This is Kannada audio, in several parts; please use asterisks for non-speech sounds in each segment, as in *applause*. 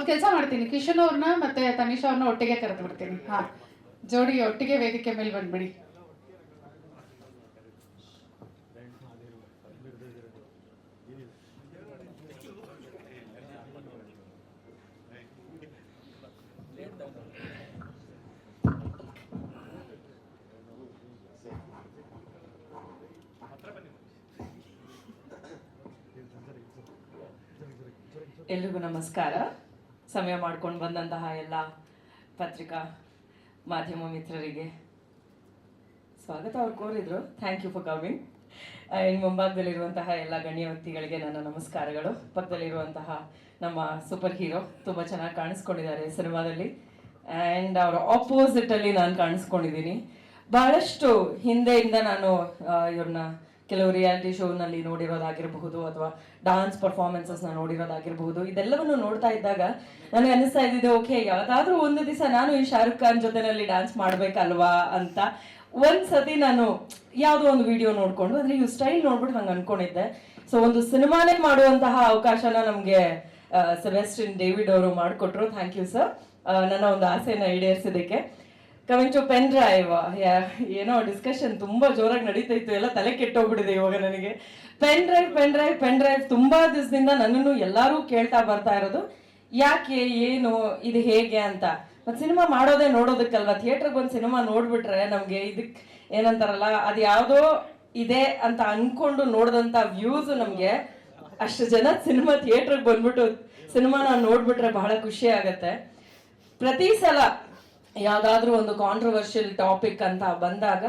ಒಂದ್ ಕೆಲಸ ಮಾಡ್ತೀನಿ. ಕಿಶನ್ ಅವ್ರನ್ನ ಮತ್ತೆ ತನಿಷಾ ಅವ್ರನ್ನ ಒಟ್ಟಿಗೆ ಕರೆದು ಬಿಡ್ತೀನಿ. ಹಾ. ಜೋಡಿ ಒಟ್ಟಿಗೆ ವೇದಿಕೆ ಮೇಲೆ ಬಂದ್ಬಿಡಿ. ಎಲ್ರಿಗೂ ನಮಸ್ಕಾರ. ಸಮಯ ಮಾಡ್ಕೊಂಡು ಬಂದಂತಹ ಎಲ್ಲ ಪತ್ರಿಕಾ ಮಾಧ್ಯಮ ಮಿತ್ರರಿಗೆ ಸ್ವಾಗತ ಅವ್ರು ಕೋರಿದ್ರು. ಥ್ಯಾಂಕ್ ಯು ಫಾರ್ ಕಮಿಂಗ್ ಇನ್ನು ಮುಂಭಾಗದಲ್ಲಿರುವಂತಹ ಎಲ್ಲ ಗಣ್ಯ ವ್ಯಕ್ತಿಗಳಿಗೆ ನನ್ನ ನಮಸ್ಕಾರಗಳು. ಪಕ್ಕದಲ್ಲಿರುವಂತಹ ನಮ್ಮ ಸೂಪರ್ ಹೀರೋ ತುಂಬ ಚೆನ್ನಾಗಿ ಕಾಣಿಸ್ಕೊಂಡಿದ್ದಾರೆ ಸಿನಿಮಾದಲ್ಲಿ. ಆ್ಯಂಡ್ ಅವರ ಆಪೋಸಿಟಲ್ಲಿ ನಾನು ಕಾಣಿಸ್ಕೊಂಡಿದ್ದೀನಿ. ಬಹಳಷ್ಟು ಹಿಂದೆಯಿಂದ ನಾನು ಇವ್ರನ್ನ ಕೆಲವು ರಿಯಾಲಿಟಿ ಶೋನಲ್ಲಿ ನೋಡಿರೋದಾಗಿರಬಹುದು ಅಥವಾ ಡಾನ್ಸ್ ಪರ್ಫಾರ್ಮೆನ್ಸಸ್ನ ನೋಡಿರೋದಾಗಿರಬಹುದು, ಇದೆಲ್ಲವನ್ನು ನೋಡ್ತಾ ಇದ್ದಾಗ ನನಗೆ ಅನಿಸ್ತಾ ಇದ್ದಿದ್ದು ಓಕೆ ಯಾವುದಾದ್ರೂ ಒಂದು ದಿವಸ ನಾನು ಈ ಶಾರುಖ್ ಖಾನ್ ಜೊತೆನಲ್ಲಿ ಡ್ಯಾನ್ಸ್ ಮಾಡ್ಬೇಕಲ್ವಾ ಅಂತ ಒಂದ್ಸತಿ ನಾನು ಯಾವುದೋ ಒಂದು ವಿಡಿಯೋ ನೋಡ್ಕೊಂಡು ಅಂದ್ರೆ ಇವ್ ಸ್ಟೈಲ್ ನೋಡ್ಬಿಟ್ಟು ನಂಗೆ ಅನ್ಕೊಂಡಿದ್ದೆ. ಸೊ ಒಂದು ಸಿನಿಮಾನೇ ಮಾಡುವಂತಹ ಅವಕಾಶನ ನಮಗೆ ಸೆಬೆಸ್ಟಿನ್ ಡೇವಿಡ್ ಅವರು ಮಾಡಿಕೊಟ್ರು. ಥ್ಯಾಂಕ್ ಯು ಸರ್ ನನ್ನ ಒಂದು ಆಸೆಯನ್ನ ಈಡೇರಿಸಿದ್ದಕ್ಕೆ. ಕಮಿಂಗ್ ಟು ಪೆನ್ ಡ್ರೈವ್ ಏನೋ ಡಿಸ್ಕಷನ್ ತುಂಬಾ ಜೋರಾಗಿ ನಡೀತಾ ಇತ್ತು, ಎಲ್ಲ ತಲೆ ಕೆಟ್ಟೋಗ್ಬಿಟ್ಟಿದೆ ಇವಾಗ ನನಗೆ. Pen drive pen drive pen drive ತುಂಬಾ ದಿವಸದಿಂದ ನನ್ನನ್ನು ಎಲ್ಲರೂ ಕೇಳ್ತಾ ಬರ್ತಾ ಇರೋದು, ಯಾಕೆ, ಏನು, ಇದು ಹೇಗೆ ಅಂತ. ಮತ್ತೆ ಸಿನಿಮಾ ಮಾಡೋದೇ ನೋಡೋದಕ್ಕಲ್ವಾ? ಥಿಯೇಟರ್ಗೆ ಒಂದು ಸಿನಿಮಾ ನೋಡ್ಬಿಟ್ರೆ ನಮ್ಗೆ ಇದಕ್ಕೆ ಏನಂತಾರಲ್ಲ, ಅದು ಯಾವುದೋ ಇದೆ ಅಂತ ಅನ್ಕೊಂಡು ನೋಡಿದಂತ ವ್ಯೂಸ್ ನಮ್ಗೆ ಅಷ್ಟು ಜನ ಸಿನಿಮಾ ಥಿಯೇಟರ್ಗೆ ಬಂದ್ಬಿಟ್ಟು ಸಿನಿಮಾನ ನೋಡ್ಬಿಟ್ರೆ ಬಹಳ ಖುಷಿ ಆಗತ್ತೆ. ಪ್ರತಿ ಸಲ ಯಾವ್ದಾದ್ರೂ ಒಂದು ಕಾಂಟ್ರವರ್ಷಿಯಲ್ ಟಾಪಿಕ್ ಅಂತ ಬಂದಾಗ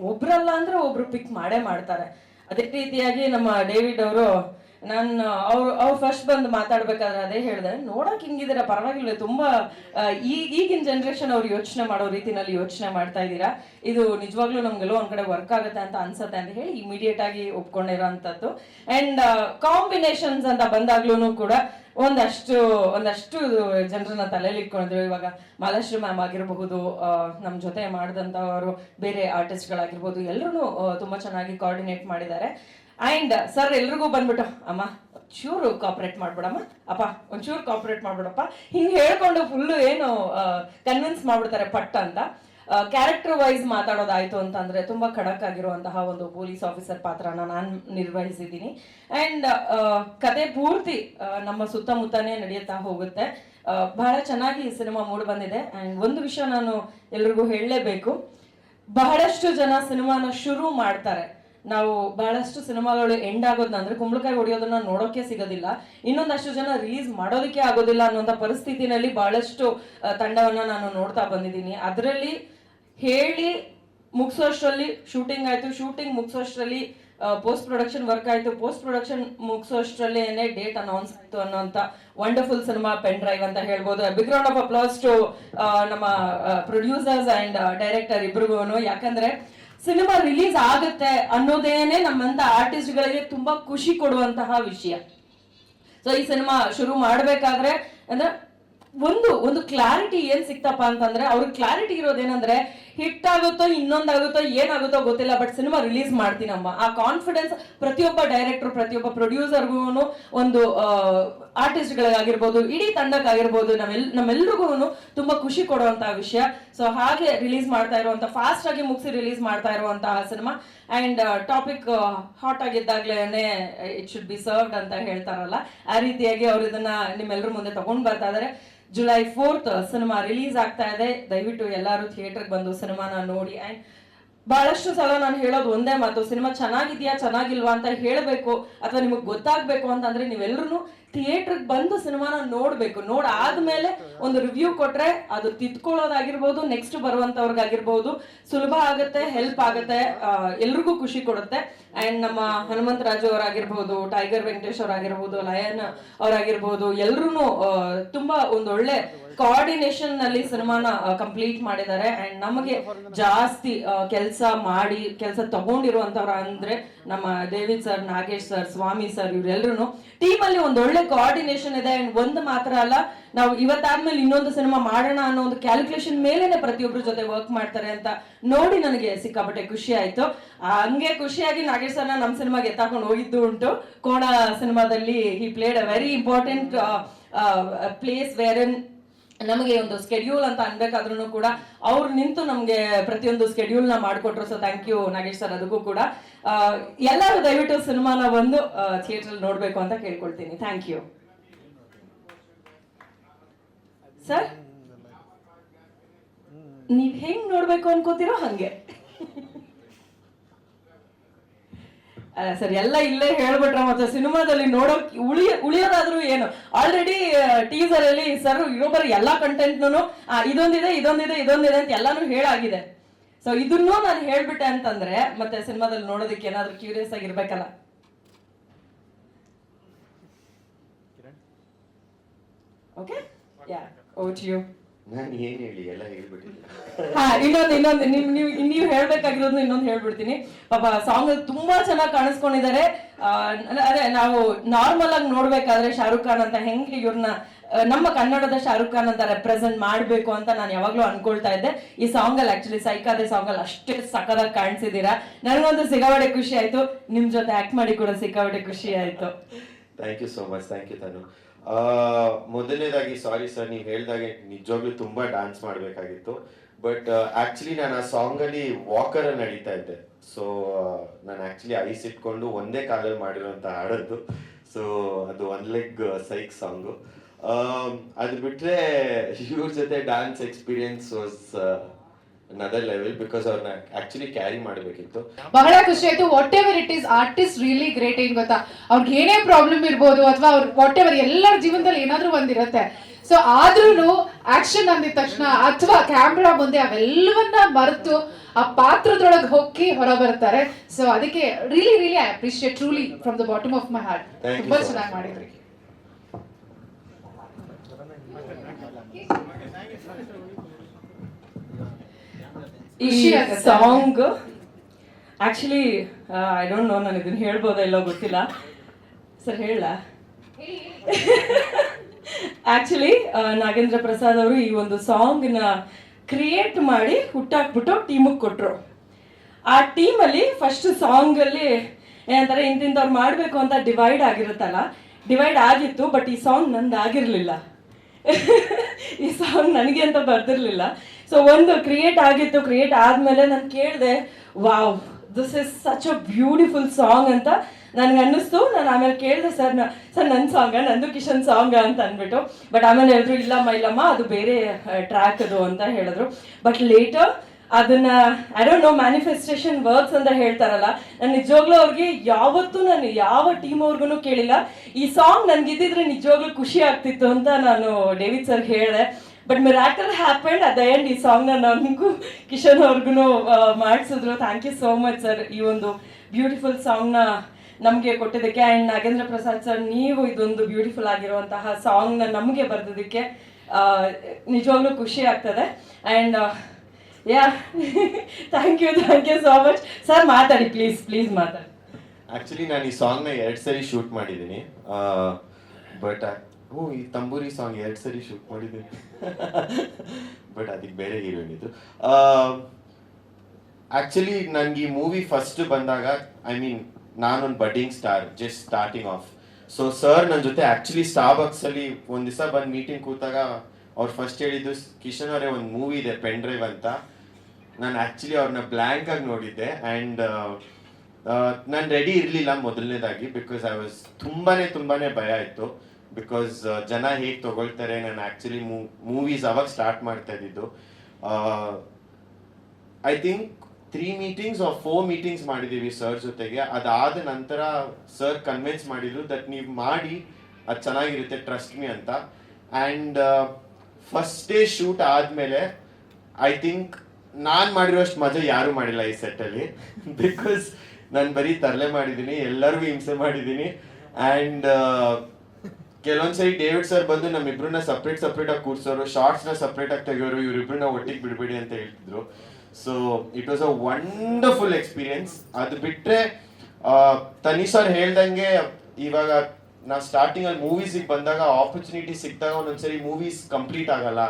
ಒಬ್ರಲ್ಲ ಅಂದ್ರೆ ಒಬ್ರು ಪಿಕ್ ಮಾಡೇ ಮಾಡ್ತಾರೆ. ಅದೇ ರೀತಿಯಾಗಿ ನಮ್ಮ ಡೇವಿಡ್ ಅವರು ನಾನು ಅವ್ರು ಅವ್ರು ಫಸ್ಟ್ ಬಂದು ಮಾತಾಡ್ಬೇಕಾದ್ರೆ ಅದೇ ಹೇಳಿದೆ, ನೋಡಕ್ ಹಿಂಗಿದ್ದೀರಾ ಪರವಾಗಿಲ್ಲ ತುಂಬಾ ಈಗಿನ ಜನರೇಷನ್ ಅವ್ರು ಯೋಚನೆ ಮಾಡೋ ರೀತಿನಲ್ಲಿ ಯೋಚನೆ ಮಾಡ್ತಾ ಇದ್ದೀರಾ. ಇದು ನಿಜವಾಗ್ಲೂ ನಮ್ಗೆಲ್ಲೋ ಒಂದ್ ಕಡೆ ವರ್ಕ್ ಆಗುತ್ತೆ ಅಂತ ಅನ್ಸತ್ತೆ ಅಂತ ಹೇಳಿ ಇಮಿಡಿಯೇಟ್ ಆಗಿ ಒಪ್ಕೊಂಡಿರೋ ಅಂತದ್ದು ಅಂಡ್ ಕಾಂಬಿನೇಷನ್ಸ್ ಅಂತ ಬಂದಾಗ್ಲೂ ಕೂಡ ಒಂದಷ್ಟು ಒಂದಷ್ಟು ಜನರನ್ನ ತಲೆಯಲ್ಲಿ ಇಟ್ಕೊಂಡಿದ್ರು. ಇವಾಗ ಮಾಲಾಶ್ರೀ ಮ್ಯಾಮ್ ಆಗಿರಬಹುದು ನಮ್ಮ ನಮ್ ಜೊತೆ ಮಾಡಿದಂಥವರು, ಬೇರೆ ಆರ್ಟಿಸ್ಟ್ಗಳಾಗಿರ್ಬೋದು ಎಲ್ಲರೂ ತುಂಬಾ ಚೆನ್ನಾಗಿ ಕೋಆರ್ಡಿನೇಟ್ ಮಾಡಿದ್ದಾರೆ. ಅಂಡ್ ಸರ್ ಎಲ್ರಿಗೂ ಬಂದ್ಬಿಟ್ಟು, ಅಮ್ಮ, ಒಂಚೂರು ಕಾಪರೇಟ್ ಮಾಡ್ಬಿಡಮ್ಮ. ಅಪ್ಪ, ಒಂಚೂರು ಕಾಪರೇಟ್ ಮಾಡ್ಬಿಡಪ್ಪ. ಹಿಂಗ್ ಹೇಳ್ಕೊಂಡು ಫುಲ್ಲು ಏನು ಕನ್ವಿನ್ಸ್ ಮಾಡ್ಬಿಡ್ತಾರೆ ಪಟ್ ಅಂತ. ಕ್ಯಾರೆಕ್ಟರ್ ವೈಸ್ ಮಾತಾಡೋದಾಯ್ತು ಅಂತಂದ್ರೆ ತುಂಬಾ ಖಡಕ್ ಆಗಿರುವಂತಹ ಒಂದು ಪೊಲೀಸ್ ಆಫೀಸರ್ ಪಾತ್ರನ ನಾನು ನಿರ್ವಹಿಸಿದ್ದೀನಿ. ಅಂಡ್ ಕತೆ ಪೂರ್ತಿ ನಮ್ಮ ಸುತ್ತಮುತ್ತನೇ ನಡೆಯುತ್ತಾ ಹೋಗುತ್ತೆ. ಬಹಳ ಚೆನ್ನಾಗಿ ಈ ಸಿನಿಮಾ ಮೂಡ್ ಬಂದಿದೆ. ಅಂಡ್ ಒಂದು ವಿಷಯ ನಾನು ಎಲ್ರಿಗೂ ಹೇಳಲೇಬೇಕು. ಬಹಳಷ್ಟು ಜನ ಸಿನಿಮಾನ ಶುರು ಮಾಡ್ತಾರೆ. ನಾವು ಬಹಳಷ್ಟು ಸಿನಿಮಾಗಳು ಎಂಡ್ ಆಗೋದನ್ನ ಅಂದ್ರೆ ಕುಂಬಳಕಾಯಿ ಹೊಡೆಯೋದನ್ನ ನೋಡೋಕೆ ಸಿಗೋದಿಲ್ಲ. ಇನ್ನೊಂದಷ್ಟು ಜನ ರಿಲೀಸ್ ಮಾಡೋದಕ್ಕೆ ಆಗೋದಿಲ್ಲ ಅನ್ನುವಂಥ ಪರಿಸ್ಥಿತಿನಲ್ಲಿ ಬಹಳಷ್ಟು ತಂಡವನ್ನ ನಾನು ನೋಡ್ತಾ ಬಂದಿದ್ದೀನಿ. ಅದರಲ್ಲಿ ಹೇಳಿ ಮುಗಿಸೋಷ್ಟರಲ್ಲಿ ಶೂಟಿಂಗ್ ಆಯ್ತು. ಶೂಟಿಂಗ್ ಮುಗಿಸೋಷ್ಟರಲ್ಲಿ ಪೋಸ್ಟ್ ಪ್ರೊಡಕ್ಷನ್ ವರ್ಕ್ ಆಯ್ತು. ಪೋಸ್ಟ್ ಪ್ರೊಡಕ್ಷನ್ ಮುಗಿಸೋಷ್ಟರಲ್ಲೇನೆ ಡೇಟ್ ಅನೌನ್ಸ್ ಆಯ್ತು ಅನ್ನೋಂಥ ವಂಡರ್ಫುಲ್ ಸಿನಿಮಾ ಪೆನ್ ಡ್ರೈವ್ ಅಂತ ಹೇಳ್ಬೋದು. Big round of applause to ನಮ್ಮ ಪ್ರೊಡ್ಯೂಸರ್ಸ್ ಅಂಡ್ ಡೈರೆಕ್ಟರ್ ಇಬ್ರಿಗೂ ಯಾಕಂದ್ರೆ ಸಿನಿಮಾ ರಿಲೀಸ್ ಆಗುತ್ತೆ ಅನ್ನೋದೇನೆ ನಮ್ಮಂತ ಆರ್ಟಿಸ್ಟ್ಗಳಿಗೆ ತುಂಬಾ ಖುಷಿ ಕೊಡುವಂತಹ ವಿಷಯ. ಸೊ ಈ ಸಿನಿಮಾ ಶುರು ಮಾಡ್ಬೇಕಾದ್ರೆ ಅಂದ್ರೆ ಒಂದು ಒಂದು ಕ್ಲಾರಿಟಿ ಏನ್ ಸಿಕ್ತಪ್ಪ ಅಂತಂದ್ರೆ, ಅವ್ರಿಗೆ ಕ್ಲಾರಿಟಿ ಇರೋದೇನಂದ್ರೆ ಹಿಟ್ ಆಗುತ್ತೋ, ಇನ್ನೊಂದಾಗುತ್ತೋ, ಏನಾಗುತ್ತೋ ಗೊತ್ತಿಲ್ಲ ಬಟ್ ಸಿನಿಮಾ ರಿಲೀಸ್ ಮಾಡ್ತೀನಮ್ಮ. ಆ ಕಾನ್ಫಿಡೆನ್ಸ್ ಪ್ರತಿಯೊಬ್ಬ ಡೈರೆಕ್ಟರ್ ಪ್ರತಿಯೊಬ್ಬ ಪ್ರೊಡ್ಯೂಸರ್ಗೂ ಒಂದು ಆರ್ಟಿಸ್ಟ್ಗಳಿಗಾಗಿರ್ಬೋದು ಇಡೀ ತಂಡಕ್ಕಾಗಿರ್ಬೋದು, ನಾವೆಲ್ ನಮ್ಮೆಲ್ರಿಗೂ ತುಂಬಾ ಖುಷಿ ಕೊಡುವಂತಹ ವಿಷಯ. ಸೊ ಹಾಗೆ ರಿಲೀಸ್ ಮಾಡ್ತಾ ಇರುವಂತ ಫಾಸ್ಟ್ ಆಗಿ ಮುಗಿಸಿ ರಿಲೀಸ್ ಮಾಡ್ತಾ ಇರುವಂತಹ ಸಿನಿಮಾ ಅಂಡ್ ಟಾಪಿಕ್ ಹಾಟ್ ಆಗಿದ್ದಾಗ್ಲೇನೆ ಇಟ್ ಶುಡ್ ಬಿ ಸರ್ವ್ಡ್ ಅಂತ ಹೇಳ್ತಾರಲ್ಲ. ಆ ರೀತಿಯಾಗಿ ಅವ್ರು ಇದನ್ನ ನಿಮ್ಮೆಲ್ಲರ ಮುಂದೆ ತಗೊಂಡ್ ಬರ್ತಾ ಇದಾರೆ. ಜುಲೈ ಫೋರ್ತ್ ಸಿನಿಮಾ ರಿಲೀಸ್ ಆಗ್ತಾ ಇದೆ. ದಯವಿಟ್ಟು ಎಲ್ಲರೂ ಥಿಯೇಟರ್ಗೆ ಬಂದು ಸಿನಿಮಾನ ನೋಡಿ. ಆ್ಯಂಡ್ ಬಹಳಷ್ಟು ಸಲ ನಾನು ಹೇಳೋದು ಒಂದೇ ಮಾತು, ಸಿನಿಮಾ ಚೆನ್ನಾಗಿದೆಯಾ, ಚೆನ್ನಾಗಿಲ್ವಾ? ಅಂತ ಹೇಳಬೇಕು ಅಥವಾ ನಿಮಗೆ ಗೊತ್ತಾಗ್ಬೇಕು ಅಂತಂದ್ರೆ ನೀವೆಲ್ಲರೂ ಥಿಯೇಟರ್ಗೆ ಬಂದು ಸಿನಿಮಾನ ನೋಡ್ಬೇಕು. ನೋಡ್ ಆದ್ಮೇಲೆ ಒಂದು ರಿವ್ಯೂ ಕೊಟ್ರೆ ಅದು ತಿದ್ಕೊಳ್ಳೋದಾಗಿರ್ಬೋದು ನೆಕ್ಸ್ಟ್ ಬರುವಂತವ್ರಿಗಾಗಿರ್ಬೋದು. ಸುಲಭ ಆಗುತ್ತೆ ಹೆಲ್ಪ್ ಆಗುತ್ತೆ ಎಲ್ರಿಗೂ ಖುಷಿ ಕೊಡುತ್ತೆ. ಅಂಡ್ ನಮ್ಮ ಹನುಮಂತ್ ರಾಜು ಅವರಾಗಿರ್ಬೋದು ಟೈಗರ್ ವೆಂಕಟೇಶ್ ಅವರಾಗಿರ್ಬೋದು ಲಯನ್ ಅವರಾಗಿರ್ಬೋದು ಎಲ್ರು ತುಂಬಾ ಒಂದೊಳ್ಳೆ ಕೋಆರ್ಡಿನೇಷನ್ನಲ್ಲಿ ಸಿನಿಮಾನ ಕಂಪ್ಲೀಟ್ ಮಾಡಿದ್ದಾರೆ. ಅಂಡ್ ನಮಗೆ ಜಾಸ್ತಿ ಕೆಲಸ ಮಾಡಿ, ಕೆಲಸ ತಗೊಂಡಿರುವಂತವ್ರ ಅಂದ್ರೆ ನಮ್ಮ Devi sir Nagesh sir Swamy sir ಇವರೆಲ್ಲರೂ ಟೀಮ್ ಅಲ್ಲಿ ಒಂದ್ ಒಳ್ಳೆ ಕೋಆರ್ಡಿನೇಷನ್ ಇದೆ ಅಂಡ್ ಒಂದು ಮಾತ್ರ ಅಲ್ಲ, ನಾವು ಇವತ್ತಾದ್ಮೇಲೆ ಇನ್ನೊಂದು ಸಿನಿಮಾ ಮಾಡೋಣ ಅನ್ನೋ ಒಂದು ಕ್ಯಾಲ್ಕುಲೇಷನ್ ಮೇಲೆನೆ ಪ್ರತಿಯೊಬ್ಬರ ಜೊತೆ ವರ್ಕ್ ಮಾಡ್ತಾರೆ ಅಂತ ನೋಡಿ ನನಗೆ ಸಿಕ್ಕಾಪಟ್ಟೆ ಖುಷಿ ಆಯ್ತು. ಹಂಗೆ ಖುಷಿಯಾಗಿ ನಾಗೇಶ್ ಸರ್ನ ನಮ್ಮ ಸಿನಿಮಾಗೆ ಎತ್ತಾಕೊಂಡು ಹೋಗಿದ್ದು ಉಂಟು. ಕೋಣ ಸಿನಿಮಾದಲ್ಲಿ he played a very important place wherein ನಮಗೆ ಒಂದು ಸ್ಕೆಡ್ಯೂಲ್ ಅಂತ ಅನ್ಬೇಕಾದ್ರೂ ಕೂಡ ಅವ್ರು ನಿಂತು ನಮಗೆ ಪ್ರತಿಯೊಂದು ಸ್ಕೆಡ್ಯೂಲ್ನ ಮಾಡಿಕೊಟ್ರು. So thank you Nagesh sir, ಅದಕ್ಕೂ ಕೂಡ. ಎಲ್ಲರೂ ದಯವಿಟ್ಟು ಸಿನಿಮಾನ ಬಂದು ಥಿಯೇಟರ್ ನೋಡ್ಬೇಕು ಅಂತ ಕೇಳ್ಕೊಳ್ತೀನಿ. ಥ್ಯಾಂಕ್ ಯು ಸರ್ ನೀವ್ ಹೆಂಗ್ ನೋಡ್ಬೇಕು ಅನ್ಕೋತಿರೋ ಹಂಗೆ. ಅಲ್ಲ ಸರ್, ಎಲ್ಲ ಇಲ್ಲೇ ಹೇಳ್ಬಿಟ್ರ ಮತ್ತೆ ಸಿನಿಮಾದಲ್ಲಿ ನೋಡೋಕ್ ಉಳಿಯ, ಉಳಿಯೋದಾದ್ರೂ ಏನು? ಆಲ್ರೆಡಿ ಟೀಸರ್ ಅಲ್ಲಿ ಸರ್ ಇನ್ನೊಬ್ಬರ ಎಲ್ಲಾ ಕಂಟೆಂಟ್ನು ಇದೊಂದಿದೆ ಇದೊಂದಿದೆ ಇದೊಂದಿದೆ ಅಂತ ಎಲ್ಲಾನು ಹೇಳಾಗಿದೆ. ಸೊ ಇದನ್ನೂ ನಾನು ಹೇಳ್ಬಿಟ್ಟೆ ಅಂತಂದ್ರೆ ಮತ್ತೆ ಸಿನಿಮಾದಲ್ಲಿ ನೋಡೋದಕ್ಕೆ ಏನಾದ್ರೂ ಕ್ಯೂರಿಯಸ್ ಆಗಿರ್ಬೇಕಲ್ಲ ಓಕೆ ಯಾ ಓ ಯು ನಾನು ಏನ್ ಹೇಳಿ ಎಲ್ಲ ಹೇಳ್ಬಿಟ್ಟಿದ್ದೆ. ಹಾ ಇನ್ನೊಂದು ಇನ್ನೊಂದು ನಿಮ್ ನೀವು ನೀವು ಹೇಳ್ಬೇಕಾಗಿರೋದು ಇನ್ನೊಂದು ಹೇಳ್ಬಿಡ್ತೀನಿ. ಪಾಪ ಸಾಂಗ್ ತುಂಬಾ ಚೆನ್ನಾಗಿ ಕಾಣಿಸ್ಕೊಂಡಿದ್ದಾರೆ. ಆ, ಅದೇ ನಾವು ನಾರ್ಮಲ್ ಆಗಿ ನೋಡ್ಬೇಕಾದ್ರೆ ಶಾರುಖ್ ಖಾನ್ ಅಂತ ಹೆಂಗೆ ಇವ್ರನ್ನ ನಮ್ಮ ಕನ್ನಡದ ಶಾರುಖ್ ಖಾನ್ ಅಂತ ರೆಪ್ರೆಸೆಂಟ್ ಮಾಡಬೇಕು ಅಂತ ನಾನು ಯಾವಾಗ್ಲೂ ಅನ್ಕೊಳ್ತಾ ಇದ್ದೆ. ಈ ಸಾಂಗ್ ಅಲ್ಲಿ ಆಕ್ಚುಲಿ ಸೈಕಾದೆ ಸಾಂಗ್ ಅಲ್ಲಿ ಅಷ್ಟೇ ಸಕ್ಕದಾಗಿ ಕಾಣಿಸಿದೀರಾ ನನಗೊಂದು ಸಿಗಾವಡೆ ಖುಷಿ ಆಯ್ತು. ನಿಮ್ ಜೊತೆ ಆಕ್ಟ್ ಮಾಡಿ ಕೂಡ ಸಿಕ್ಕಾವಡೆ ಖುಷಿ ಆಯ್ತು. Thank you so much thank you Tanu ಮೊದಲನೇದಾಗಿ ಸಾರಿ ಸರ್ ನೀವು ಹೇಳ್ದಾಗೆ ನಿಜವಾಗ್ಲೂ ತುಂಬಾ ಡ್ಯಾನ್ಸ್ ಮಾಡಬೇಕಾಗಿತ್ತು. ಬಟ್ ಆಕ್ಚುಲಿ ನಾನು ಆ ಸಾಂಗ್ ಅಲ್ಲಿ ವಾಕರ್ ನಡೀತಾ ಇದ್ದೆ. ಸೊ ನಾನು ಆಕ್ಚುಲಿ ಐಸ್ ಇಟ್ಕೊಂಡು ಒಂದೇ ಕಾಲಲ್ಲಿ ಮಾಡಿರುವಂತ ಹಾಡದ್ದು. ಸೊ ಅದು ಒನ್ ಲೆಗ್ ಸೈಕ್ ಸಾಂಗು ಅದು ಬಿಟ್ಟರೆ ಇವ್ರ ಜೊತೆ dance experience was another level because ಅವ್ರನ್ನ ಆಕ್ಚುಲಿ ಕ್ಯಾರಿ ಮಾಡಬೇಕಿತ್ತು. ಬಹಳ ಖುಷಿ ಆಯ್ತು. Whatever it is artist really great ಏನ್ ಗೊತ್ತಾ? ಅವ್ರಿಗೆ ಏನೇ ಪ್ರಾಬ್ಲಮ್ ಇರ್ಬೋದು ಅಥವಾ ಅವ್ರ ವಾಟ್ ಎವರ್ ಎಲ್ಲರ ಜೀವನದಲ್ಲಿ ಏನಾದ್ರೂ ಒಂದಿರುತ್ತೆ. ಸೊ ಆದ್ರೂ ಆಕ್ಷನ್ ಅಂದಿದ ತಕ್ಷಣ ಅಥವಾ ಕ್ಯಾಮ್ರಾ ಮುಂದೆ ಅವೆಲ್ಲವನ್ನ ಮರೆತು ಆ ಪಾತ್ರದೊಳಗೆ ಹೊಕ್ಕಿ ಹೊರ ಬರ್ತಾರೆ ಸೊ ಅದಕ್ಕೆ really really I appreciate truly from the bottom of my heart ತುಂಬಾ ಚೆನ್ನಾಗಿ. ಮಾಡಿದ್ರಿ. ಈ song actually I don't know ನಾನು ಇದನ್ನ ಹೇಳ್ಬೋದ ಇಲ್ಲೋ ಗೊತ್ತಿಲ್ಲ. ಸರ್ ಹೇಳ. ಆಕ್ಚುಲಿ ನಾಗೇಂದ್ರ ಪ್ರಸಾದ್ ಅವರು ಈ ಒಂದು ಸಾಂಗ್ನ ಕ್ರಿಯೇಟ್ ಮಾಡಿ ಹುಟ್ಟಾಕ್ಬಿಟ್ಟು ಟೀಮಿಗೆ ಕೊಟ್ರು. ಆ ಟೀಮಲ್ಲಿ ಫಸ್ಟ್ ಸಾಂಗ್ ಅಲ್ಲಿ ಏನಂತಾರೆ ಇಂತಿಂತವ್ರು ಮಾಡ್ಬೇಕು ಅಂತ ಡಿವೈಡ್ ಆಗಿರುತ್ತಲ್ಲ ಡಿವೈಡ್ ಆಗಿತ್ತು ಬಟ್ ಈ ಸಾಂಗ್ ನಂದು ಆಗಿರ್ಲಿಲ್ಲ ಈ ಸಾಂಗ್ ನನಗೆ ಅಂತ ಬರ್ತಿರ್ಲಿಲ್ಲ ಸೊ ಒಂದು ಕ್ರಿಯೇಟ್ ಆಗಿತ್ತು ಕ್ರಿಯೇಟ್ ಆದ್ಮೇಲೆ ನಾನು ಕೇಳಿದೆ, wow this is such a beautiful song ಅಂತ ನನಗೆ ಅನ್ನಿಸ್ತು. ನಾನು ಆಮೇಲೆ ಕೇಳಿದೆ, ಸರ್ ಸರ್ ನನ್ನ ಸಾಂಗ ನಂದು ಕಿಶನ್ ಸಾಂಗ್ ಅಂತ ಅಂದ್ಬಿಟ್ಟು. ಬಟ್ ಆಮೇಲೆ ಹೇಳಿದ್ರು, ಇಲ್ಲಮ್ಮ ಇಲ್ಲಮ್ಮ, ಅದು ಬೇರೆ ಟ್ರ್ಯಾಕ್ ಅದು ಅಂತ ಹೇಳಿದ್ರು. ಬಟ್ ಲೇಟರ್ ಅದನ್ನ I don't know manifestation works ಅಂತ ಹೇಳ್ತಾರಲ್ಲ. ನಾನು ನಿಜವಾಗ್ಲೂ ಅವ್ರಿಗೆ ಯಾವತ್ತೂ ನಾನು ಯಾವ ಟೀಮ್ ಅವ್ರಿಗೂ ಕೇಳಿಲ್ಲ. ಈ ಸಾಂಗ್ ನನ್ಗಿದ್ದಿದ್ರೆ ನಿಜವಾಗ್ಲೂ ಖುಷಿ ಆಗ್ತಿತ್ತು ಅಂತ ನಾನು ಡೇವಿಡ್ ಸರ್ ಹೇಳಿದೆ. But miracle happened at the end ಈ ಸಾಂಗ್ನ ನನಗೂ, ಕಿಶನ್ ಅವ್ರಿಗೂ ಮಾಡಿಸಿದ್ರು. Thank you so much sir ಈ ಒಂದು ಬ್ಯೂಟಿಫುಲ್ ಸಾಂಗ್ನ ನಮಗೆ ಕೊಟ್ಟಿದ್ದಕ್ಕೆ. ಆ್ಯಂಡ್ ನಾಗೇಂದ್ರ ಪ್ರಸಾದ್ ಸರ್ ನೀವು ಇದೊಂದು ಬ್ಯೂಟಿಫುಲ್ ಆಗಿರುವಂತಹ ಸಾಂಗ್ನ ನಮಗೆ ಬರೆದಿದ್ದಕ್ಕೆ ನಿಜವಾಗ್ಲೂ ಖುಷಿ ಆಗ್ತದೆ. And yeah thank you thank you so much sir ಮಾತಾಡಿ ಪ್ಲೀಸ್ ಪ್ಲೀಸ್ ಮಾತಾಡಿ. ಆಕ್ಚುಲಿ ನಾನು ಈ ಸಾಂಗ್ನ ಎರಡು ಸರಿ ಶೂಟ್ ಮಾಡಿದ್ದೀನಿ. ಬಟ್ ಓ ಈ ತಂಬೂರಿ ಸಾಂಗ್ ಎರಡು ಸರಿ ಶೂಟ್ ಮಾಡಿದ್ದೀನಿ. *laughs* ಬಟ್ ಅದಕ್ಕೆ ಬೇರೆ ಹೀರೋಯಿನ್ ಇದು ಆಕ್ಚುಲಿ ನನಗೆ ಈ ಮೂವಿ ಫಸ್ಟ್ ಬಂದಾಗ ಐ ಮೀನ್ ನಾನೊಂದು budding star just starting off so sir ನನ್ನ ಜೊತೆ ಆ್ಯಕ್ಚುಲಿ ಸ್ಟಾರ್ಬಕ್ಸ್ ಬಾಕ್ಸಲ್ಲಿ ಒಂದು ದಿವಸ ಬಂದು ಮೀಟಿಂಗ್ ಕೂತಾಗ, ಅವ್ರು ಫಸ್ಟ್ ಹೇಳಿದ್ದು, ಕಿಶನ್ ಅವರೇ, ಒಂದು ಮೂವಿ ಇದೆ ಪೆನ್ ಡ್ರೈವ್ ಅಂತ. ನಾನು ಆಕ್ಚುಲಿ ಅವ್ರನ್ನ ಬ್ಲ್ಯಾಂಕ್ ಆಗಿ ನೋಡಿದ್ದೆ ಆ್ಯಂಡ್ ನಾನು ರೆಡಿ ಇರಲಿಲ್ಲ ಮೊದಲನೇದಾಗಿ ಬಿಕಾಸ್ ಐ ವಾಸ್ ತುಂಬಾ ತುಂಬಾ ಭಯ ಇತ್ತು ಬಿಕಾಸ್ ಜನ ಹೇಗೆ ತಗೊಳ್ತಾರೆ, ನಾನು ಆ್ಯಕ್ಚುಲಿ ಮೂವೀಸ್ ಅವಾಗ ಸ್ಟಾರ್ಟ್ ಮಾಡ್ತಾ ಇದ್ದಿದ್ದು. I think three meetings or four meetings ಮಾಡಿದೀವಿ ಸರ್ ಜೊತೆಗೆ. ಅದಾದ ನಂತರ ಸರ್ ಕನ್ವಿನ್ಸ್ ಮಾಡಿದ್ರು ದಟ್ ನೀವು ಮಾಡಿ, ಅದು ಚೆನ್ನಾಗಿರುತ್ತೆ ಟ್ರಸ್ಟ್ ಮೀ ಅಂತ. ಆ್ಯಂಡ್ ಫಸ್ಟ್ ಡೇ ಶೂಟ್ ಆದಮೇಲೆ ಐ ಥಿಂಕ್ ನಾನು ಮಾಡಿರೋಷ್ಟು ಮಜಾ ಯಾರು ಮಾಡಿಲ್ಲ ಈ ಸೆಟ್ಟಲ್ಲಿ ಬಿಕಾಸ್ ನಾನು ಬರೀ ತರಲೆ ಮಾಡಿದ್ದೀನಿ ಎಲ್ಲರಿಗೂ ಹಿಂಸೆ ಮಾಡಿದ್ದೀನಿ ಆ್ಯಂಡ್ ಕೆಲವೊಂದ್ಸರಿ ಡೇವಿಡ್ ಸರ್ ಬಂದು ನಮ್ಮಿಬ್ರನ್ನ ಸಪ್ರೇಟ್ ಸಪ್ರೇಟ್ ಆಗಿ ಕೂರ್ಸೋರು ಶಾರ್ಟ್ಸ್ನ ಸಪ್ರೇಟ್ ಆಗಿ ತೆಗೆಯೋರು, ಇವ್ರಿಬ್ರನ್ನ ಒಟ್ಟಿಗೆ ಬಿಡಬೇಡಿ ಅಂತ ಹೇಳ್ತಿದ್ರು. So it was a wonderful experience ಅದು ಬಿಟ್ರೆ ತನಿ ಸರ್ ಹೇಳ್ದಂಗೆ ಇವಾಗ ನಾವು ಸ್ಟಾರ್ಟಿಂಗ್ ಅಲ್ಲಿ ಮೂವೀಸಿಗೆ ಬಂದಾಗ ಆಪರ್ಚುನಿಟಿ ಸಿಕ್ಕಿದಾಗ ಒಂದೊಂದ್ಸರಿ ಮೂವೀಸ್ ಕಂಪ್ಲೀಟ್ ಆಗಲ್ಲ.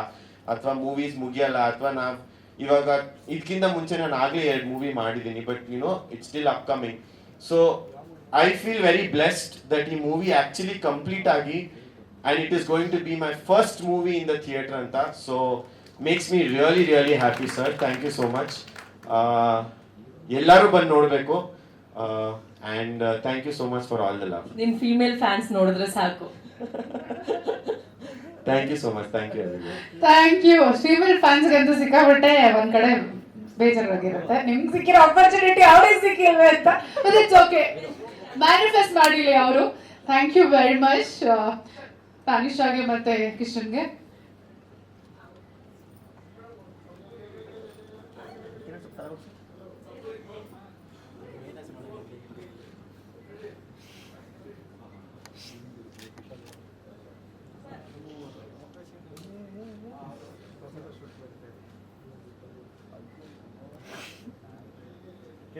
ಅಥವಾ ಮೂವೀಸ್ ಮುಗಿಯಲ್ಲ, ಅಥವಾ ನಾವ್ ಇವಾಗ ಇದಕ್ಕಿಂತ ಮುಂಚೆ ನಾನು ಆಗಲೇ ಎರಡು ಮೂವಿ ಮಾಡಿದ್ದೀನಿ but you know it's still upcoming so I feel very blessed that ಈ ಮೂವಿ ಆಕ್ಚುಲಿ ಕಂಪ್ಲೀಟ್ ಆಗಿ and it is going to be my first movie in the theatre ಅಂತ. So makes me really really happy sir thank you so much ಎಲ್ಲರೂ ಬಂದು ನೋಡಬೇಕು. And thank you so much for all the love ನಿಮ್ಮ ಫೀಮೇಲ್ ಫ್ಯಾನ್ಸ್ ನೋಡಿದ್ರೆ ಸಾಕು. *laughs* Thank you so much thank you thank you female fans ಅಂತೂ ಸಿಕ್ಕಾಬಿಟ್ಟೆ ಒಂದ್ ಕಡೆ ಬೇಜಾರಾಗಿರುತ್ತೆ. ನಿಮ್ಗೆ ಸಿಕ್ಕಿರೋ ಆಪರ್ಚುನಿಟಿ ಅವ್ರಿಗೆ ಸಿಕ್ಕಿಲ್ವೇ ಅಂತ ಬಟ್ ಇಟ್ಸ್ ಓಕೆ ಮ್ಯಾನಿಫೆಸ್ಟ್ ಮಾಡಿಲ್ಲ ಅವರು. ಥ್ಯಾಂಕ್ ಯು ವೆರಿ ಮಚ್ ತಾನಿಷಾಗೆ ಮತ್ತೆ ಕಿಶನ್ಗೆ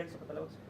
ಥ್ಯಾಂಕ್